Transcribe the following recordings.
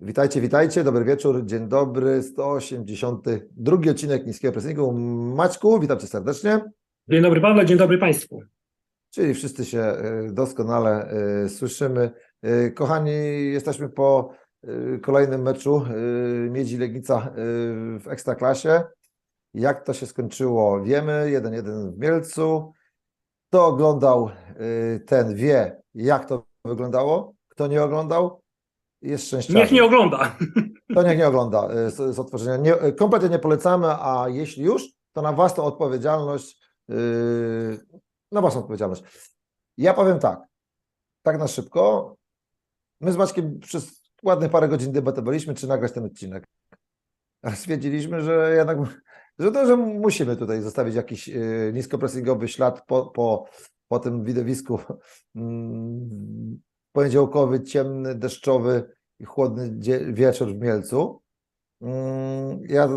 Witajcie, witajcie, dobry wieczór, dzień dobry, 182 odcinek Niskiego Pressingu. Maćku, witam Cię serdecznie. Dzień dobry Pawle, dzień dobry Państwu. Czyli wszyscy się y, doskonale y, słyszymy. Y, Kochani, jesteśmy po kolejnym meczu Miedzi Legnica w Ekstraklasie. Jak to się skończyło, wiemy, 1-1 w Mielcu. Kto oglądał, ten wie, jak to wyglądało. Kto nie oglądał, jest szczęściarzem. Niech nie ogląda. To niech nie ogląda y, z, z otworzenia. Nie, y, kompletnie nie polecamy, a jeśli już, to na własną odpowiedzialność. Yy, na własną odpowiedzialność. Ja powiem tak, tak na szybko. My z Maćkiem przez ładnych parę godzin debatowaliśmy, czy nagrać ten odcinek. A stwierdziliśmy, że jednak że, to, że musimy tutaj zostawić jakiś yy, niskopressingowy ślad po, po, po tym widowisku mm, poniedziałkowy, ciemny, deszczowy i chłodny wieczór w Mielcu. Mm, Ja,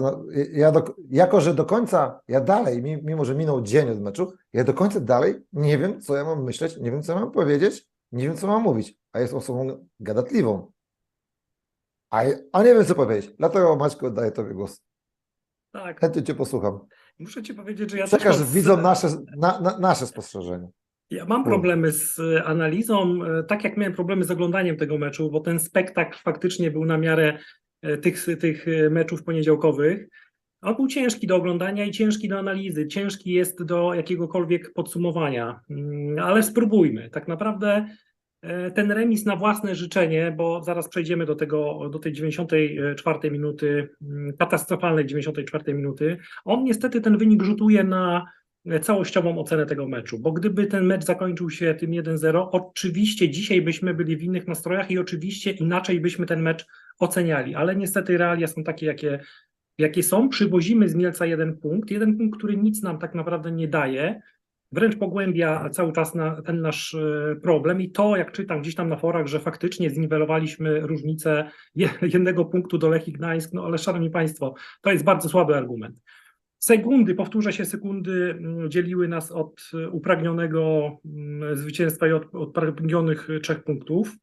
ja do, jako, że do końca, ja dalej, mi- mimo że minął dzień od meczu, ja do końca dalej nie wiem, co ja mam myśleć, nie wiem, co mam powiedzieć, nie wiem, co mam mówić, a jest osobą gadatliwą. A, a nie wiem, co powiedzieć. Dlatego, Maćku, oddaję Tobie głos. Tak, Chętnie Cię posłucham. muszę Ci powiedzieć, że ja Przekaż też mam- widzom nasze, na, na, nasze spostrzeżenie. Ja mam problemy z e, analizą, e, tak jak miałem problemy z oglądaniem tego meczu, bo ten spektakl faktycznie był na miarę e, tych, tych meczów poniedziałkowych. On był ciężki do oglądania i ciężki do analizy, ciężki jest do jakiegokolwiek podsumowania, Mm, ale spróbujmy. Tak naprawdę ten remis na własne życzenie, bo zaraz przejdziemy do tego, do tej 94 minuty, mm, katastrofalnej 94 minuty, on niestety ten wynik rzutuje na całościową ocenę tego meczu, bo gdyby ten mecz zakończył się tym 1-0, oczywiście dzisiaj byśmy byli w innych nastrojach i oczywiście inaczej byśmy ten mecz oceniali, ale niestety realia są takie, jakie, jakie są. Przywozimy z Mielca jeden punkt, jeden punkt, który nic nam tak naprawdę nie daje, wręcz pogłębia cały czas na ten nasz e, problem. I to, jak czytam gdzieś tam na forach, że faktycznie zniwelowaliśmy różnicę je- jednego punktu do Lechii Gdańsk, no ale szanowni Państwo, to jest bardzo słaby argument. Sekundy, powtórzę się, sekundy mm, dzieliły nas od e, upragnionego mm, zwycięstwa i od, od e, trzech punktów.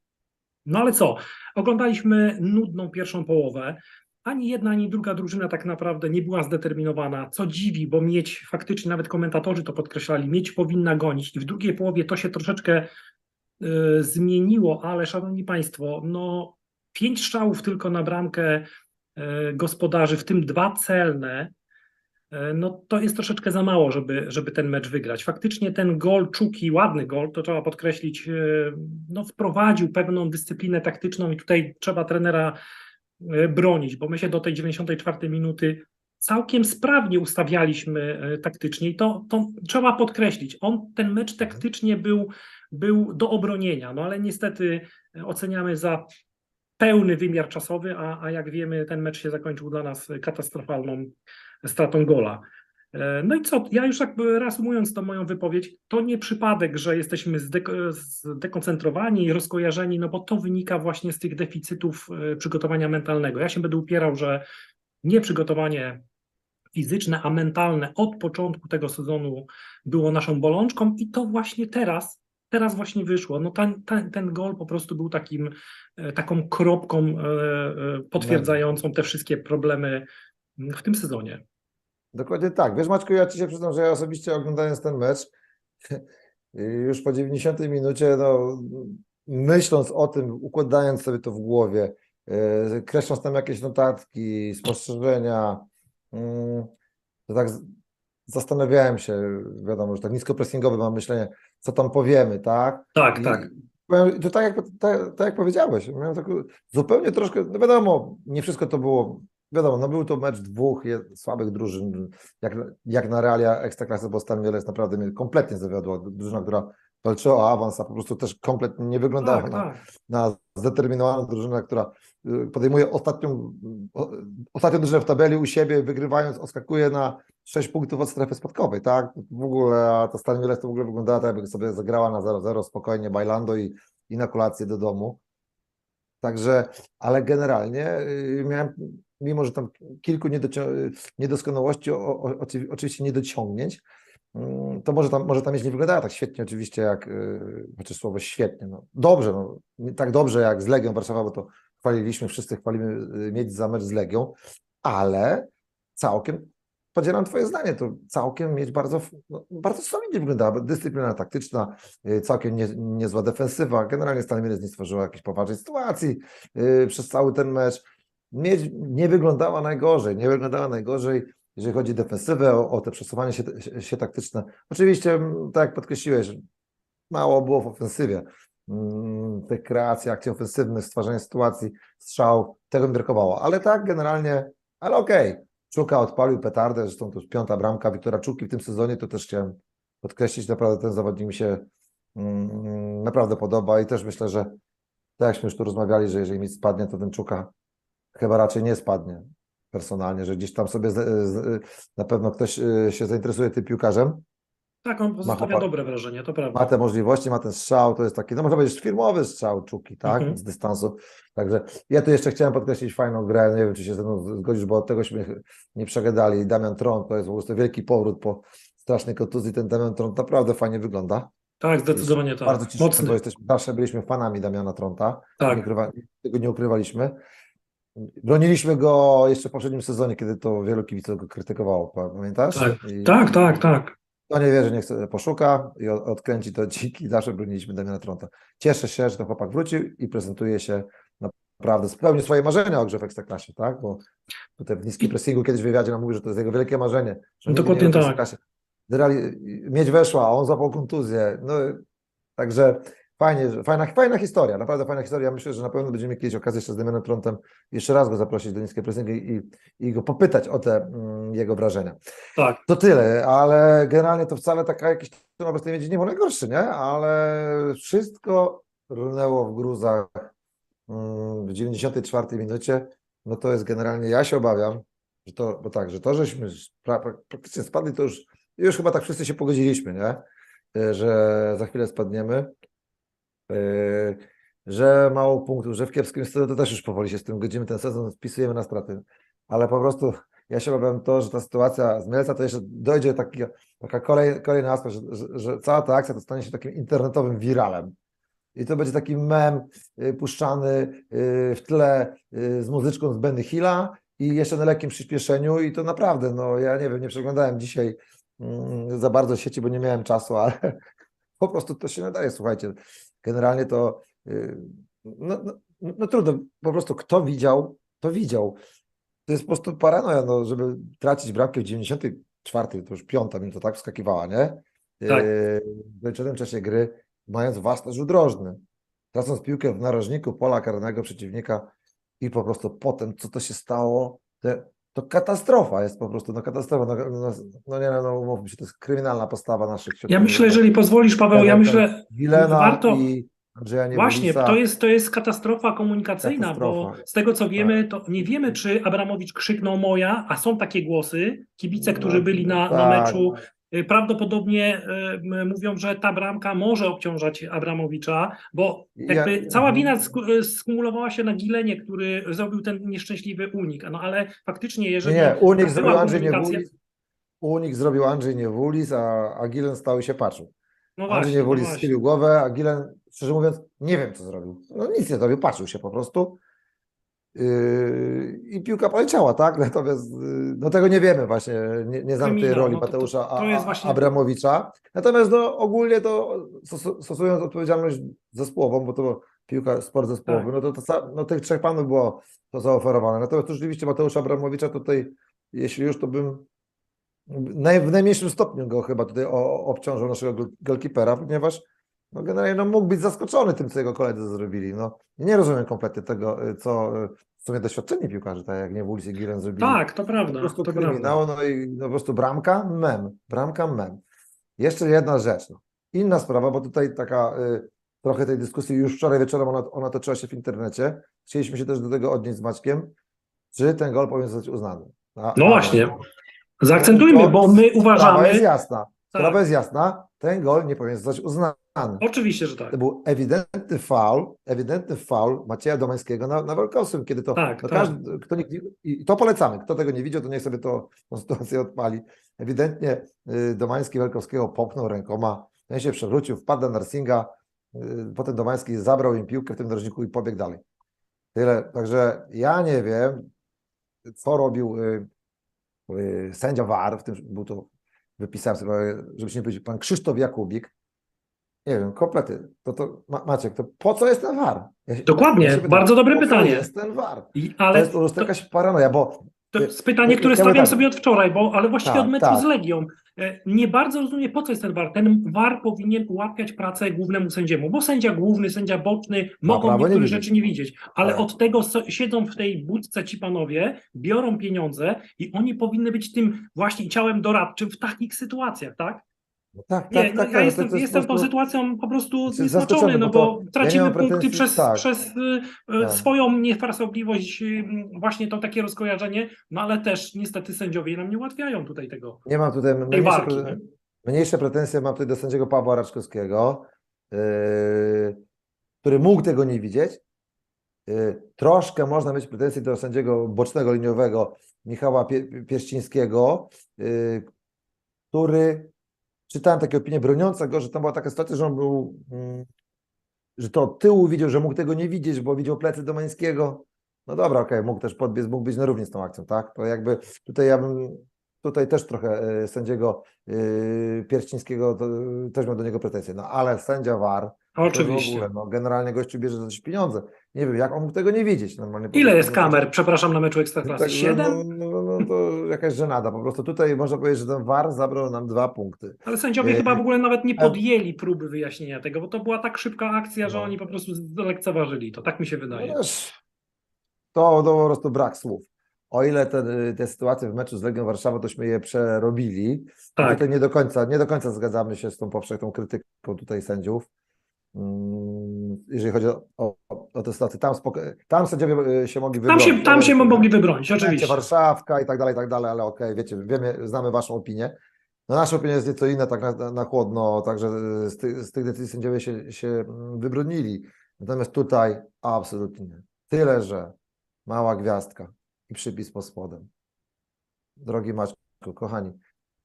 No ale co? Oglądaliśmy nudną pierwszą połowę. Ani jedna, ani druga drużyna tak naprawdę nie była zdeterminowana, co dziwi, bo mieć faktycznie, nawet komentatorzy to podkreślali, mieć powinna gonić i w drugiej połowie to się troszeczkę e, zmieniło, ale szanowni Państwo, no pięć strzałów tylko na bramkę e, gospodarzy, w tym dwa celne, no to jest troszeczkę za mało, żeby, żeby ten mecz wygrać. Faktycznie ten gol Czuki, ładny gol, to trzeba podkreślić, e, no wprowadził pewną dyscyplinę taktyczną i tutaj trzeba trenera e, bronić, bo my się do tej 94 minuty całkiem sprawnie ustawialiśmy e, taktycznie i to, to trzeba podkreślić. On, ten mecz taktycznie był, był do obronienia, no ale niestety e, oceniamy za pełny wymiar czasowy, a, a jak wiemy ten mecz się zakończył dla nas katastrofalną stratą gola. E, No i co, ja już jakby reasumując tą moją wypowiedź, to nie przypadek, że jesteśmy zdek- zdekoncentrowani i rozkojarzeni, no bo to wynika właśnie z tych deficytów e, przygotowania mentalnego. Ja się będę upierał, że nie przygotowanie fizyczne, a mentalne od początku tego sezonu było naszą bolączką i to właśnie teraz, teraz właśnie wyszło. No ten, ten, ten gol po prostu był takim, e, taką kropką potwierdzającą te wszystkie problemy w tym sezonie. Dokładnie tak. Wiesz, Maćku, ja Ci się przyznam, że ja osobiście oglądając ten mecz, już po 90 minucie, no, myśląc o tym, układając sobie to w głowie, yy, kreśląc tam jakieś notatki, spostrzeżenia, mm, to tak zastanawiałem się, wiadomo, że tak niskopressingowe mam myślenie, co tam powiemy, tak? Tak, I- tak. Powiem, to tak jak, tak, tak jak powiedziałeś, miałem taką zupełnie troszkę, no wiadomo, nie wszystko to było, wiadomo, no był to mecz dwóch słabych drużyn, jak, jak na realia Ekstraklasy, bo Stan Mielec naprawdę mnie kompletnie zawiodła, drużyna, która walczyła o awans, a po prostu też kompletnie nie wyglądała Tak, na, tak. na zdeterminowaną drużynę, która y, podejmuje ostatnią, ostatnią drużynę w tabeli u siebie, wygrywając, oskakuje na 6 punktów od strefy spadkowej, tak? W ogóle, a ta Stan Mielec to w ogóle wyglądała tak, jakby sobie zagrała na 0-0 spokojnie, bailando i, i na kolację do domu. Także, ale generalnie y, miałem, mimo że tam kilku niedoskonałości, o, o, oczywi- oczywiście niedociągnięć, mm, to może tam, może tam nie wyglądała tak świetnie oczywiście jak, y, znaczy słowo świetnie, no dobrze, no, tak dobrze jak z Legią Warszawa, bo to chwaliliśmy, wszyscy chwalimy y, mieć za mecz z Legią, ale całkiem, podzielam twoje zdanie, to całkiem mieć bardzo, no, bardzo solidnie wyglądała, dyscyplina taktyczna, y, całkiem nie, niezła defensywa, generalnie Stal Mielec nie stworzyła jakiejś poważnej sytuacji przez cały ten mecz. Mieć nie wyglądała najgorzej, nie wyglądała najgorzej, jeżeli chodzi o defensywę, o, o te przesuwanie się, się, taktyczne. Oczywiście, tak jak podkreśliłeś, mało było w ofensywie. Mm, Tych kreacji, akcji ofensywnych, stwarzania sytuacji, strzał, tego mi brakowało. Ale tak, generalnie, ale okej. Czuka odpalił petardę, zresztą to już piąta bramka Wiktora Czuki w tym sezonie, to też chciałem podkreślić, naprawdę ten zawodnik mi się mm, naprawdę podoba i też myślę, że tak jakśmy już tu rozmawiali, że jeżeli mi spadnie, to ten Czuka chyba raczej nie spadnie personalnie, że gdzieś tam sobie z, z, na pewno ktoś y, się zainteresuje tym piłkarzem, Tak, on pozostawia dobre wrażenie, to prawda. ma te możliwości, ma ten strzał, to jest taki, no można powiedzieć, firmowy strzał Czuki, tak, Mhm. z dystansu. Także ja tu jeszcze chciałem podkreślić fajną grę, nie wiem, czy się ze mną zgodzisz, bo od tegośmy nie przegadali. Damian Tron to jest po prostu wielki powrót po strasznej kontuzji, ten Damian Tron naprawdę fajnie wygląda. Tak, zdecydowanie tak. Bardzo cieszymy, bo jesteśmy, zawsze byliśmy fanami Damiana Tronta, Tak. nie ukrywa, tego nie ukrywaliśmy. Broniliśmy go jeszcze w poprzednim sezonie, kiedy to wielu kibiców go krytykowało, pamiętasz? Tak. I- Tak, tak, tak. kto nie wie, że nie chce, poszuka i od- odkręci to dziki, zawsze broniliśmy Damiana Tronta. Cieszę się, że ten chłopak wrócił i prezentuje się naprawdę, spełnił swoje marzenia o grze w Ekstraklasie, tak? Bo tutaj w niskim pressingu kiedyś w wywiadzie nam mówił, że to jest jego wielkie marzenie. Że Dokładnie tak. Miedź weszła, on złapał kontuzję. No, także fajnie, fajna, fajna historia, naprawdę fajna historia. Myślę, że na pewno będziemy kiedyś okazję jeszcze z Damianem jeszcze raz go zaprosić do niskiej pressingu i, i go popytać o te mm, jego wrażenia. Tak. To tyle, ale generalnie to wcale taka jakiś ten obraz nie był najgorszy, nie? Ale wszystko runęło w gruzach mm, w 94 minucie. No to jest generalnie, ja się obawiam, że to, bo tak, że to, żeśmy pra, pra, praktycznie spadli, to już, już chyba tak wszyscy się pogodziliśmy, nie? Y, Że za chwilę spadniemy. Yy, Że mało punktów, że w kiepskim stylu to też już powoli się z tym godzimy, ten sezon spisujemy na straty. Ale po prostu ja się obawiam to, że ta sytuacja z Mielca to jeszcze dojdzie taki, taka kolej, kolejny aspekt, że, że, że cała ta akcja to stanie się takim internetowym wiralem. I to będzie taki mem y, puszczany y, w tle z muzyczką z Benny Hilla i jeszcze na lekkim przyspieszeniu i to naprawdę, no ja nie wiem, nie przeglądałem dzisiaj mm, za bardzo sieci, bo nie miałem czasu, ale po prostu to się nadaje, słuchajcie. Generalnie to y, no, no, no trudno, po prostu kto widział, to widział. To jest po prostu paranoja, no, żeby tracić bramkę w 94, to już piąta minuta tak wskakiwała, nie? Tak. Yy, W kończonym czasie gry, mając własny rzut rożny, tracąc piłkę w narożniku pola karnego przeciwnika i po prostu potem, co to się stało, to, to katastrofa jest po prostu, no katastrofa, no, no, no nie no, umówmy się, to jest kryminalna postawa naszych Ja myślę, jeżeli pozwolisz, Paweł, ja myślę, Wilena warto- i Właśnie, to jest, to jest katastrofa komunikacyjna, bo Katastrofa. z tego co wiemy, to nie wiemy, czy Abramowicz krzyknął moja, a są takie głosy. Kibice, No, którzy byli na, na tak. meczu, y, prawdopodobnie y, mówią, że ta bramka może obciążać Abramowicza, bo jakby Ja- cała mhm. wina sku- y, skumulowała się na Gilenie, który zrobił ten nieszczęśliwy unik. No ale faktycznie, Nie, jeżeli nie, unik zrobił Andrzej Niewulis, unik zrobił Andrzej Niewulis, a, a Gilen stał i się patrzył. No Andrzej właśnie, no Niewulis właśnie. schylił głowę, a Gilen, szczerze mówiąc, nie wiem, co zrobił. No nic nie zrobił, patrzył się po prostu. Yy, I piłka poleciała, tak? Natomiast yy, no tego nie wiemy właśnie, nie, nie znam tej roli no to- to- Mateusza to A- właśnie- Abramowicza. Natomiast no, ogólnie to stos- stosując odpowiedzialność zespołową, bo to piłka, sport zespołowy, Tak. no to, to no, tych trzech panów było to zaoferowane. Natomiast rzeczywiście Mateusza Abramowicza tutaj, jeśli już, to bym naj, w najmniejszym stopniu go chyba tutaj o, obciążył naszego gol- golkipera, ponieważ no generalnie no, mógł być zaskoczony tym, co jego koledzy zrobili. No, nie rozumiem kompletnie tego, y, co y, w sumie doświadczeni piłkarze, tak jak nie Wólis i Giren zrobili. Tak, to po prawda. prostu To prawda. kryminał, no i no, po prostu bramka, mem, bramka, mem. Jeszcze jedna rzecz, no. inna sprawa, bo tutaj taka y, trochę tej dyskusji już wczoraj wieczorem ona, ona toczyła się w internecie. Chcieliśmy się też do tego odnieść z Maćkiem, czy ten gol powinien zostać uznany. A- No właśnie. Zaakcentujmy, To bo my Sprawa uważamy. jest jasna. Tak. Sprawa jest jasna. Ten gol nie powinien zostać uznany. Oczywiście, że tak. To był ewidentny faul, ewidentny faul Macieja Domańskiego na, na kiedy to, Tak, to tak. każdy, kto nie, i to polecamy, kto tego nie widział, to niech sobie to, tą sytuację odpali. Ewidentnie y, Domański Welkowskiego popchnął rękoma, ten się przewrócił, wpadł na Narsinga, y, potem Domański zabrał im piłkę w tym narożniku i pobiegł dalej. Tyle. Także ja nie wiem, co robił y, y, sędzia VAR, w tym był to, wypisałem sobie, żeby się nie powiedzieć, pan Krzysztof Jakubik. Nie wiem, kompletnie. To, to Ma- Maciek, to po co jest ten VAR? Ja Dokładnie, pytam, bardzo dobre po co pytanie. jest ten VAR? I, To ale jest po prostu jakaś paranoja, bo To jest pytanie, które stawiam tak. sobie od wczoraj, bo, ale właściwie Tak, od meczu tak. z Legią. E, Nie bardzo rozumiem, po co jest ten VAR. Ten VAR powinien ułatwiać pracę głównemu sędziemu, bo sędzia główny, sędzia boczny mogą prawo nie niektóre rzeczy nie widzieć, ale Tak. od tego siedzą w tej budce ci panowie, biorą pieniądze i oni powinny być tym właśnie ciałem doradczym w takich sytuacjach, tak? No tak, Nie, tak, tak, ja jestem, jest jestem po tą prostu- sytuacją po prostu Znaczy, zaskoczony, no bo ja tracimy mam punkty przez, tak. przez y, y, Tak. swoją niefrasobliwość, y, właśnie to takie rozkojarzenie, no ale też niestety sędziowie nam nie ułatwiają tutaj tego. Nie mam tutaj mniejsze, walki. pre- mniejsze pretensje mam tutaj do sędziego Pawła Raczkowskiego, yy, który mógł tego nie widzieć. Yy, troszkę można mieć pretensje do sędziego bocznego liniowego Michała Pie- Pierścińskiego, yy, który czytałem takie opinie broniące go, że tam była taka sytuacja, że on był, mm, że to od tyłu widział, że mógł tego nie widzieć, bo widział plecy Domańskiego. No dobra, okej, mógł też podbiec, mógł być na równi z tą akcją, tak? To jakby tutaj ja bym, tutaj też trochę e, sędziego e, Pierścińskiego, to, e, też miał do niego pretensje, no ale sędzia VAR, to w Oczywiście. ogóle, no generalnie gościu bierze za coś pieniądze. Nie wiem, jak on mógł tego nie widzieć normalnie. Ile jest no, kamer, przepraszam, na meczu Ekstraklasy? Także, Siedem? No, no, no to jakaś żenada. Po prostu tutaj można powiedzieć, że ten VAR zabrał nam dwa punkty. Ale sędziowie Yy, chyba w ogóle nawet nie a- podjęli próby wyjaśnienia tego, bo to była tak szybka akcja, że No. oni po prostu lekceważyli to, tak mi się wydaje. No to, to po prostu brak słów. O ile te, te sytuacje w meczu z Legią Warszawa, tośmy je przerobili, Tak, tutaj nie do końca, nie do końca zgadzamy się z tą powszechną krytyką tutaj sędziów. Mm, Jeżeli chodzi o, o, o te sytuacje, tam, tam sędziowie y, się mogli tam wybronić. się, tam się mogli wybronić, Oczywiście. Warszawka i tak dalej, i tak dalej, ale okej, wiecie, wiemy, znamy waszą opinię. No nasza opinia jest nieco inna, tak na, na- chłodno, także z, tych- z tych decyzji sędziowie się, się mm, wybronili. Natomiast tutaj absolutnie nie. Tyle, że mała gwiazdka i przypis pod spodem. Drogi Maćku, kochani,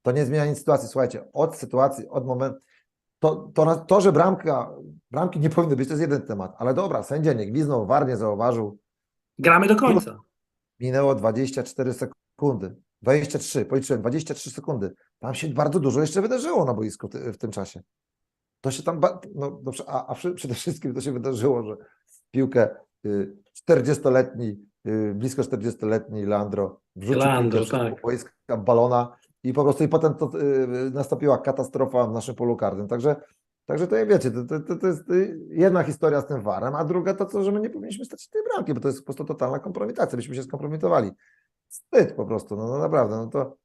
to nie zmienia nic sytuacji. Słuchajcie, od sytuacji, od momentu, to, to, to, że bramka, bramki nie powinny być, to jest jeden temat, ale dobra, sędzia nie gwiznął, war nie zauważył, Gramy do końca. Minęło 24 sekundy. 23, policzyłem, 23 sekundy. Tam się bardzo dużo jeszcze wydarzyło na boisku w ty- w tym czasie. To się tam, no a, a przede wszystkim to się wydarzyło, że piłkę y, 40-letni, y, blisko 40-letni Leandro wrzucił tak. tak. boiska balona i po prostu i potem to, y, nastąpiła katastrofa w naszym polu karnym. Także, także to wiecie, to, to, to, to jest y, jedna historia z tym warem, a druga to, co, że my nie powinniśmy stać tej bramki, bo to jest po prostu totalna kompromitacja, byśmy się skompromitowali. Wstyd po prostu, no, no naprawdę, no to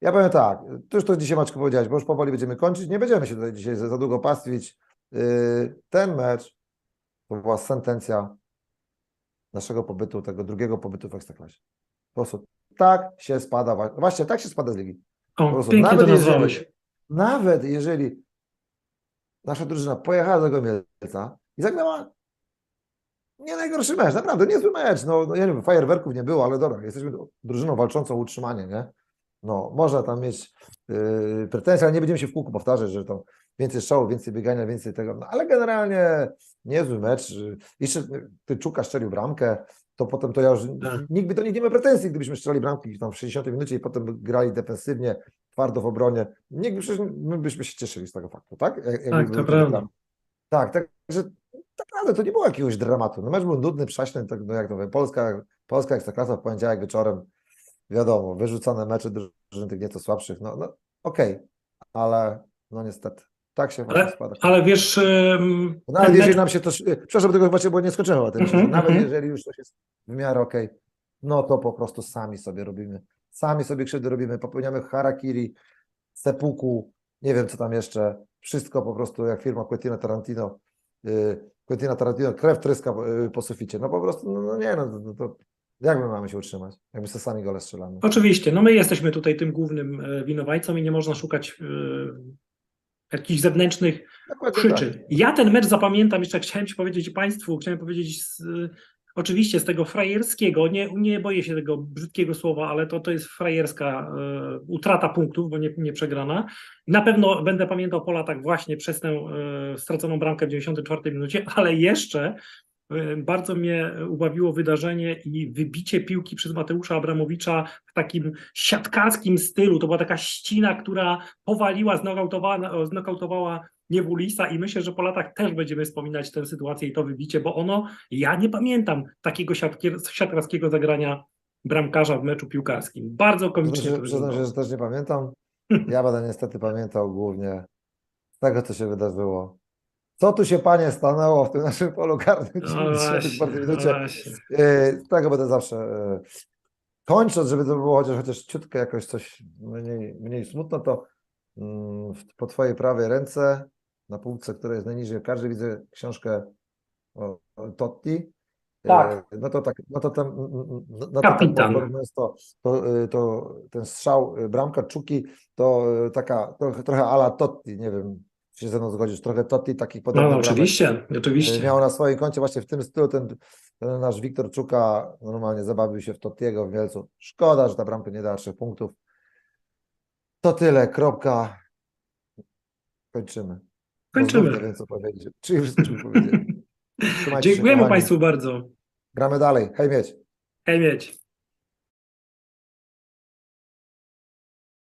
ja powiem tak, ty już to dzisiaj Maćku powiedziałeś, bo już powoli będziemy kończyć, nie będziemy się tutaj dzisiaj za, długo pastwić. Yy, ten mecz to była sentencja naszego pobytu, tego drugiego pobytu w Ekstraklasie. Po prostu tak się spada, właśnie tak się spada z ligi. O, pięknie to nawet nazwałeś. jeżeli, nawet jeżeli nasza drużyna pojechała do tego Mielca i zagrała nie najgorszy mecz, naprawdę niezły mecz. No, no ja nie wiem, fajerwerków nie było, ale dobra, jesteśmy drużyną walczącą o utrzymanie, nie? No, można tam mieć yy, pretensje, ale nie będziemy się w kółku powtarzać, że to więcej strzałów, więcej biegania, więcej tego, no, ale generalnie niezły mecz. Yy, Jeszcze yy, ty Czuka strzelił bramkę, to potem to ja już, Tak. nikt by do nich nie miał pretensji, gdybyśmy strzelali bramki tam w 60 minucie i potem grali defensywnie, twardo w obronie. Nikt przecież my byśmy się cieszyli z tego faktu, tak? Jak- Tak, to prawda. Tak, także naprawdę to nie było jakiegoś dramatu. No mecz był nudny, przaśny, tak, no jak to mówię, Polska, Polska Ekstraklasa w poniedziałek wieczorem, wiadomo, wyrzucone mecze drużyn tych nieco słabszych, no, no okej, ale no niestety, tak się spada. Ale wiesz, Nawet ten jeżeli nam się to, przepraszam, tego właśnie, bo nie skończyłem o tym, Mhm, że nawet mhm. jeżeli już coś jest w miarę okej, no to po prostu sami sobie robimy, sami sobie krzywdy robimy, popełniamy harakiri, sepuku, nie wiem co tam jeszcze, wszystko po prostu jak firma Quentina Tarantino, yy, Quentina Tarantino, krew tryska yy, po suficie, no po prostu, no, no nie no, to, to jak my mamy się utrzymać, jak my sobie sami gole strzelamy. oczywiście, no my jesteśmy tutaj tym głównym e, winowajcą i nie można szukać e, jakichś zewnętrznych Dokładnie przyczyn. tak. Ja ten mecz zapamiętam, jeszcze chciałem ci powiedzieć Państwu, chciałem powiedzieć z, oczywiście z tego frajerskiego, nie, nie boję się tego brzydkiego słowa, ale to, to jest frajerska e, utrata punktów, bo nie, nie przegrana. Na pewno będę pamiętał po latach właśnie przez tę e, straconą bramkę w 94 minucie, ale jeszcze bardzo mnie ubawiło wydarzenie i wybicie piłki przez Mateusza Abramowicza w takim siatkarskim stylu. To była taka ścina, która powaliła, znokautowała, znokautowała Niewulisa i myślę, że po latach też będziemy wspominać tę sytuację i to wybicie, bo ono, ja nie pamiętam takiego siatkier- siatkarskiego zagrania bramkarza w meczu piłkarskim. Bardzo komicznie się, przyznam się, że też nie pamiętam. Ja będę niestety pamiętał głównie tego, co się wydarzyło. Co tu się, panie, stanęło w tym naszym polu karnym? No właśnie, w czwartej no minucie. właśnie. E, tego będę zawsze e, kończąc, żeby to było chociaż, chociaż ciutkę jakoś coś mniej, mniej smutno, to mm, w- po twojej prawej ręce, na półce, która jest najniżej w każdej, widzę książkę o, o Totti. E, Tak. No to tak, no to tam, mm, mm, no to tak Kapitan. to, to, y, to ten strzał, bramka Czuki, to taka trochę, trochę ala Totti, nie wiem, się ze mną zgodzisz, trochę Totti takich No, podobnych no oczywiście, y, oczywiście. miał na swoim koncie właśnie w tym stylu ten, ten nasz Wiktor Czuka normalnie zabawił się w Tottiego w Mielcu. Szkoda, że ta bramka nie dała trzech punktów. To tyle, kropka. Kończymy. Kończymy. Nie wiem, co powiedzieć. Czy już się, Dziękujemy kochani. Państwu bardzo. Gramy dalej. Hej mieć. Hej mieć.